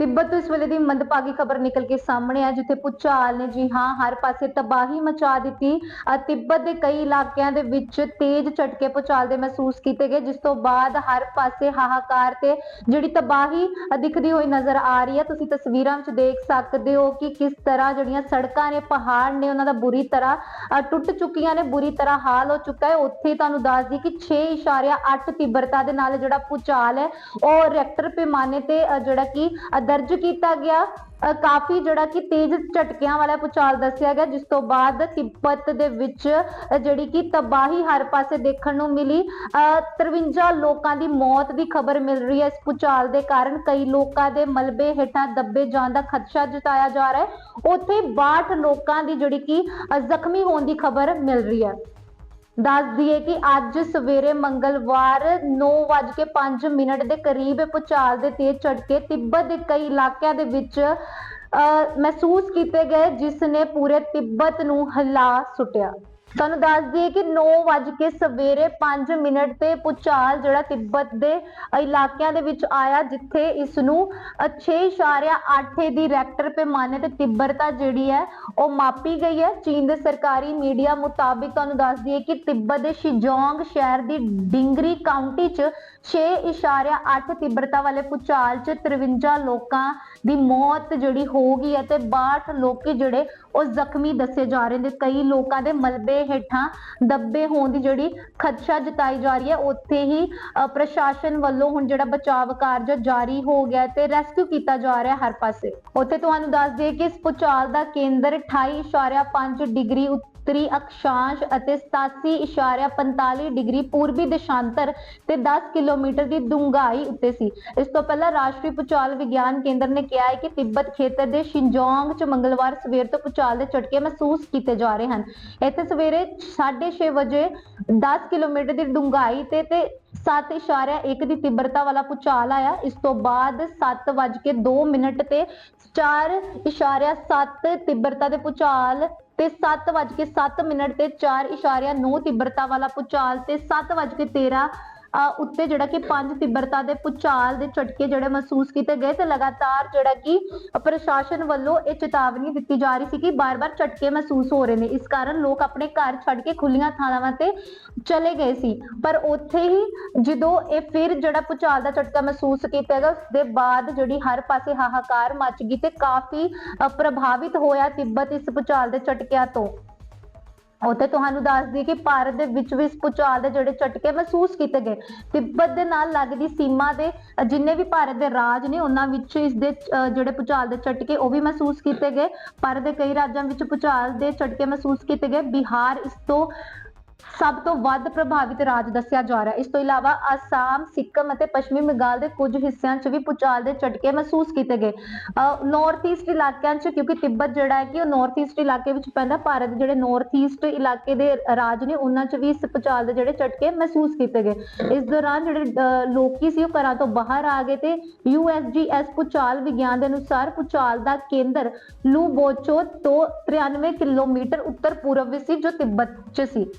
ਤਿੱਬਤ ਤੋਂ ਇਸ ਵੇਲੇ ਦੀ ਮੰਦਭਾਗੀ ਖਬਰ ਨਿਕਲ ਕੇ ਸਾਹਮਣੇ ਆ, ਜਿੱਥੇ ਭੂਚਾਲ ਨੇ ਜੀ ਹਾਂ, ਹਰ ਪਾਸੇ ਤਬਾਹੀ ਮਚਾ ਦਿੱਤੀ ਤਿੱਬਤ ਦੇ ਕਈ ਇਲਾਕਿਆਂ ਦੇ ਵਿੱਚ ਤੇਜ਼ ਝਟਕੇ ਭੂਚਾਲ ਦੇ ਮਹਿਸੂਸ ਕੀਤੇ ਗਏ, ਜਿਸ ਤੋਂ ਬਾਅਦ ਹਰ ਪਾਸੇ ਹਾਹਾਕਾਰ ਤੇ ਜਿਹੜੀ ਤਬਾਹੀ ਦਿਖਦੀ ਹੋਈ ਨਜ਼ਰ ਆ ਰਹੀ ਹੈ। ਤੁਸੀਂ ਤਸਵੀਰਾਂ ਵਿੱਚ ਦੇਖ ਸਕਦੇ ਹੋ ਕਿ ਕਿਸ ਤਰ੍ਹਾਂ ਜਿਹੜੀਆਂ ਸੜਕਾਂ ਨੇ, ਪਹਾੜ ਨੇ, ਉਹਨਾਂ ਦਾ ਬੁਰੀ ਤਰ੍ਹਾਂ ਟੁੱਟ ਚੁੱਕੀਆਂ ਨੇ, ਬੁਰੀ ਤਰ੍ਹਾਂ ਹਾਲ ਹੋ ਚੁੱਕਾ ਹੈ। ਉੱਥੇ ਤੁਹਾਨੂੰ ਦੱਸ ਦਈਏ ਕਿ 6.8 ਤੀਬਰਤਾ ਦੇ ਨਾਲ ਜਿਹੜਾ ਭੂਚਾਲ ਹੈ, ਉਹ ਰੈਕਟਰ ਪੈਮਾਨੇ ਤੇ ਜਿਹੜਾ ਕਿ ਦਰਜ ਕੀਤਾ ਗਿਆ। ਕਾਫੀ ਜਿਹੜਾ ਕਿ ਤੇਜ਼ ਝਟਕਿਆਂ ਵਾਲਾ ਭੂਚਾਲ ਦੱਸਿਆ ਗਿਆ ਜਿਸ ਤੋਂ ਬਾਅਦ ਤਿੱਬਤ ਦੇ ਵਿੱਚ ਜਿਹੜੀ ਕਿ ਤਬਾਹੀ ਹਰ ਪਾਸੇ ਦੇਖਣ ਨੂੰ ਮਿਲੀ। ਅ, 53 ਲੋਕਾਂ ਦੀ ਮੌਤ ਦੀ ਖਬਰ ਮਿਲ ਰਹੀ ਹੈ। ਇਸ ਭੂਚਾਲ ਦੇ ਕਾਰਨ ਕਈ ਲੋਕਾਂ ਦੇ ਮਲਬੇ ਹੇਠਾਂ ਦੱਬੇ ਜਾਣ ਦਾ ਖਦਸ਼ਾ ਜਤਾਇਆ ਜਾ ਰਿਹਾ ਹੈ। ਉੱਥੇ 62 ਲੋਕਾਂ ਦੀ ਜਿਹੜੀ ਕਿ ਜ਼ਖਮੀ ਹੋਣ ਦੀ ਖਬਰ ਮਿਲ ਰਹੀ ਹੈ। ਦੱਸ ਦਈਏ ਕਿ ਅੱਜ ਸਵੇਰੇ ਮੰਗਲਵਾਰ 9:05 ਮਿੰਟ ਦੇ ਕਰੀਬ ਇਹ ਭੂਚਾਲ ਦੇ ਤੇਜ਼ ਝਟਕੇ ਤਿੱਬਤ ਦੇ ਕਈ ਇਲਾਕਿਆਂ ਦੇ ਵਿੱਚ ਅਹ, ਮਹਿਸੂਸ ਕੀਤੇ ਗਏ ਜਿਸ ਨੇ ਪੂਰੇ ਤਿੱਬਤ ਨੂੰ ਹਿਲਾ ਸੁੱਟਿਆ। ਤੁਹਾਨੂੰ ਦੱਸ ਦਈਏ ਕਿ 9:00 ਕੇ ਸਵੇਰੇ 5 ਮਿੰਟ ਤੇ ਭੂਚਾਲ ਜਿਹੜਾ ਤਿੱਬਤ ਦੇ ਇਲਾਕਿਆਂ ਦੇ ਵਿੱਚ ਆਇਆ, ਜਿੱਥੇ ਇਸ ਨੂੰ 6.8 ਦੀ ਰੈਕਟਰ ਪੈਮਾਨੇ ਤੇ ਤਿੱਬਰਤਾ ਜਿਹੜੀ ਹੈ, ਉਹ ਮਾਪੀ ਗਈ ਹੈ। ਚੀਨ ਦੇ ਸਰਕਾਰੀ ਮੀਡੀਆ ਮੁਤਾਬਿਕ ਤੁਹਾਨੂੰ ਦੱਸ ਦਈਏ ਕਿ ਤਿੱਬਤ ਦੇ ਸ਼ਿਜੋਂਗ ਸ਼ਹਿਰ ਦੀ ਡਿੰਗਰੀ ਕਾਉਂਟੀ 'ਚ 6.8 ਤਿੱਬਰਤਾ ਵਾਲੇ ਭੂਚਾਲ 'ਚ 53 ਲੋਕਾਂ ਦੀ ਮੌਤ ਜਿਹੜੀ ਹੋ ਗਈ ਹੈ ਤੇ 62 ਲੋਕੀ ਜਿਹੜੇ ਉਹ ਜ਼ਖਮੀ ਦੱਸੇ ਜਾ ਰਹੇ ਨੇ। ਕਈ ਲੋਕਾਂ ਦੇ ਮਲਬੇ ਹੇਠਾਂ ਦੱਬੇ ਹੋਣ ਦੀ ਜਿਹੜੀ ਖਦਸ਼ਾ ਜਤਾਈ ਜਾ ਰਹੀ ਹੈ, ਉੱਥੇ ਹੀ ਪ੍ਰਸ਼ਾਸਨ ਵੱਲੋਂ ਹੁਣ ਜਿਹੜਾ ਬਚਾਵ ਕਾਰਜ ਜਾਰੀ ਹੋ ਗਿਆ ਤੇ ਰੈਸਕਿਊ ਕੀਤਾ ਜਾ ਰਿਹਾ ਹਰ ਪਾਸੇ। ਉੱਥੇ ਤੁਹਾਨੂੰ ਦੱਸ ਦਈਏ ਕਿ ਇਸ ਭੂਚਾਲ ਦਾ ਕੇਂਦਰ 28.5 ਡਿਗਰੀ ਉੱਤਰੀ ਅਕਸ਼ਾਂਸ਼ ਅਤੇ 87.45 ਡਿਗਰੀ ਪੂਰਬੀ ਦੇਸ਼ਾਂਤਰ ਤੇ 10 ਕਿਲੋਮੀਟਰ ਦੀ ਡੂੰਘਾਈ ਉੱਤੇ ਸੀ। ਇਸ ਤੋਂ ਪਹਿਲਾਂ ਰਾਸ਼ਟਰੀ ਭੂਚਾਲ ਵਿਗਿਆਨ ਕੇਂਦਰ ਨੇ ਕਿਹਾ ਹੈ ਕਿ ਤਿੱਬਤ ਖੇਤਰ ਦੇ ਸ਼ਿੰਜੋਂਗ 'ਚ ਮੰਗਲਵਾਰ ਸਵੇਰ ਤੋਂ ਭੂਚਾਲ ਦੇ ਝਟਕੇ ਮਹਿਸੂਸ ਕੀਤੇ ਜਾ ਰਹੇ ਹਨ। ਇੱਥੇ ਸਵੇਰੇ 6:30 ਵਜੇ 10 ਕਿਲੋਮੀਟਰ ਦੀ ਡੂੰਘਾਈ ਤੇ ਤੇ 7.1 ਦੀ ਤੀਬਰਤਾ ਵਾਲਾ ਭੂਚਾਲ ਆਇਆ। ਇਸ ਤੋਂ ਬਾਅਦ 7:02 ਮਿੰਟ ਤੇ 4.7 ਤੀਬਰਤਾ ਦੇ ਭੂਚਾਲ ਤੇ 7:07 ਮਿੰਟ ਤੇ 4.9 ਤੀਬਰਤਾ ਵਾਲਾ ਭੂਚਾਲ ਤੇ 7:13 ਅ, ਉੱਤੇ ਜਿਹੜਾ ਕਿ 5 ਤੀਬਰਤਾ ਦੇ ਭੂਚਾਲ ਦੇ ਝਟਕੇ ਜਿਹੜੇ ਮਹਿਸੂਸ ਕੀਤੇ ਗਏ ਤੇ ਲਗਾਤਾਰ ਜਿਹੜਾ ਕਿ ਪ੍ਰਸ਼ਾਸਨ ਵੱਲੋਂ ਇਹ ਚੇਤਾਵਨੀ ਦਿੱਤੀ ਜਾ ਰਹੀ ਸੀ ਕਿ ਬਾਰ-ਬਾਰ ਝਟਕੇ ਮਹਿਸੂਸ ਹੋ ਰਹੇ ਨੇ। ਇਸ ਕਾਰਨ ਲੋਕ ਆਪਣੇ ਘਰ ਛੱਡ ਕੇ ਖੁੱਲੀਆਂ ਥਾਵਾਂ ਤੇ ਚਲੇ ਗਏ ਸੀ। ਪਰ ਉੱਥੇ ਹੀ ਜਦੋਂ ਇਹ ਫਿਰ ਜਿਹੜਾ ਭੂਚਾਲ ਦਾ ਝਟਕਾ ਮਹਿਸੂਸ ਕੀਤਾ ਗਿਆ, ਉਸ ਦੇ ਬਾਅਦ ਜਿਹੜੀ ਹਰ ਪਾਸੇ ਹਾਹਾਕਾਰ ਮਚ ਗਈ ਤੇ ਕਾਫੀ ਪ੍ਰਭਾਵਿਤ ਹੋਇਆ ਤਿੱਬਤ ਇਸ ਭੂਚਾਲ ਦੇ ਝਟਕਿਆਂ ਤੋਂ। ਉੱਥੇ ਤੁਹਾਨੂੰ ਦੱਸ ਦਈਏ ਕਿ ਭਾਰਤ ਦੇ ਵਿੱਚ ਵੀ ਭੂਚਾਲ ਦੇ ਜਿਹੜੇ ਝਟਕੇ ਮਹਿਸੂਸ ਕੀਤੇ ਗਏ, ਤਿੱਬਤ ਦੇ ਨਾਲ ਲੱਗਦੀ ਸੀਮਾ ਦੇ ਜਿੰਨੇ ਵੀ ਭਾਰਤ ਦੇ ਰਾਜ ਨੇ ਉਹਨਾਂ ਵਿੱਚ ਇਸ ਦੇ ਜਿਹੜੇ ਭੂਚਾਲ ਦੇ ਝਟਕੇ ਉਹ ਵੀ ਮਹਿਸੂਸ ਕੀਤੇ ਗਏ ਭਾਰਤ ਦੇ ਕਈ ਰਾਜਾਂ ਵਿੱਚ ਭੂਚਾਲ ਦੇ ਝਟਕੇ ਮਹਿਸੂਸ ਕੀਤੇ ਗਏ, ਬਿਹਾਰ ਇਸ ਤੋਂ ਸਭ ਤੋਂ ਵੱਧ ਪ੍ਰਭਾਵਿਤ ਰਾਜ ਦੱਸਿਆ ਜਾ ਰਿਹਾ ਇਸ ਤੋਂ ਇਲਾਵਾ ਅਸਾਮ ਸਿੱਕਮ ਅਤੇ ਪੱਛਮੀ ਬੰਗਾਲ ਦੇ ਕੁਝ ਹਿੱਸਿਆਂ 'ਚ ਵੀ ਭੂਚਾਲ ਦੇ ਝਟਕੇ ਮਹਿਸੂਸ ਕੀਤੇ ਗਏ। ਨਾਰਥ ਈਸਟ ਇਲਾਕਿਆਂ 'ਚ ਕਿਉਂਕਿ ਤਿੱਬਤ ਜਿਹੜਾ ਹੈ ਕਿ ਉਹ ਨਾਰਥ ਈਸਟ ਇਲਾਕੇ ਵਿੱਚ ਪੈਂਦਾ ਭਾਰਤ ਦੇ ਜਿਹੜੇ ਨਾਰਥ ਈਸਟ ਇਲਾਕੇ ਦੇ ਰਾਜ ਨੇ ਉਹਨਾਂ 'ਚ ਵੀ ਇਸ ਭੂਚਾਲ ਦੇ ਜਿਹੜੇ ਝਟਕੇ ਮਹਿਸੂਸ ਕੀਤੇ ਗਏ। ਇਸ ਦੌਰਾਨ ਜਿਹੜੇ ਅਹ, ਲੋਕੀ ਸੀ ਉਹ ਘਰਾਂ ਤੋਂ ਬਾਹਰ ਆ ਗਏ ਤੇ USGS ਭੂਚਾਲ ਵਿਗਿਆਨ ਦੇ ਅਨੁਸਾਰ ਭੂਚਾਲ ਦਾ ਕੇਂਦਰ ਲੂਬੋਚੋ ਤੋਂ 93 ਕਿਲੋਮੀਟਰ ਉੱਤਰ ਪੂਰਬ ਵਿੱਚ ਸੀ ਜੋ ਤਿੱਬਤ 'ਚ ਸੀ।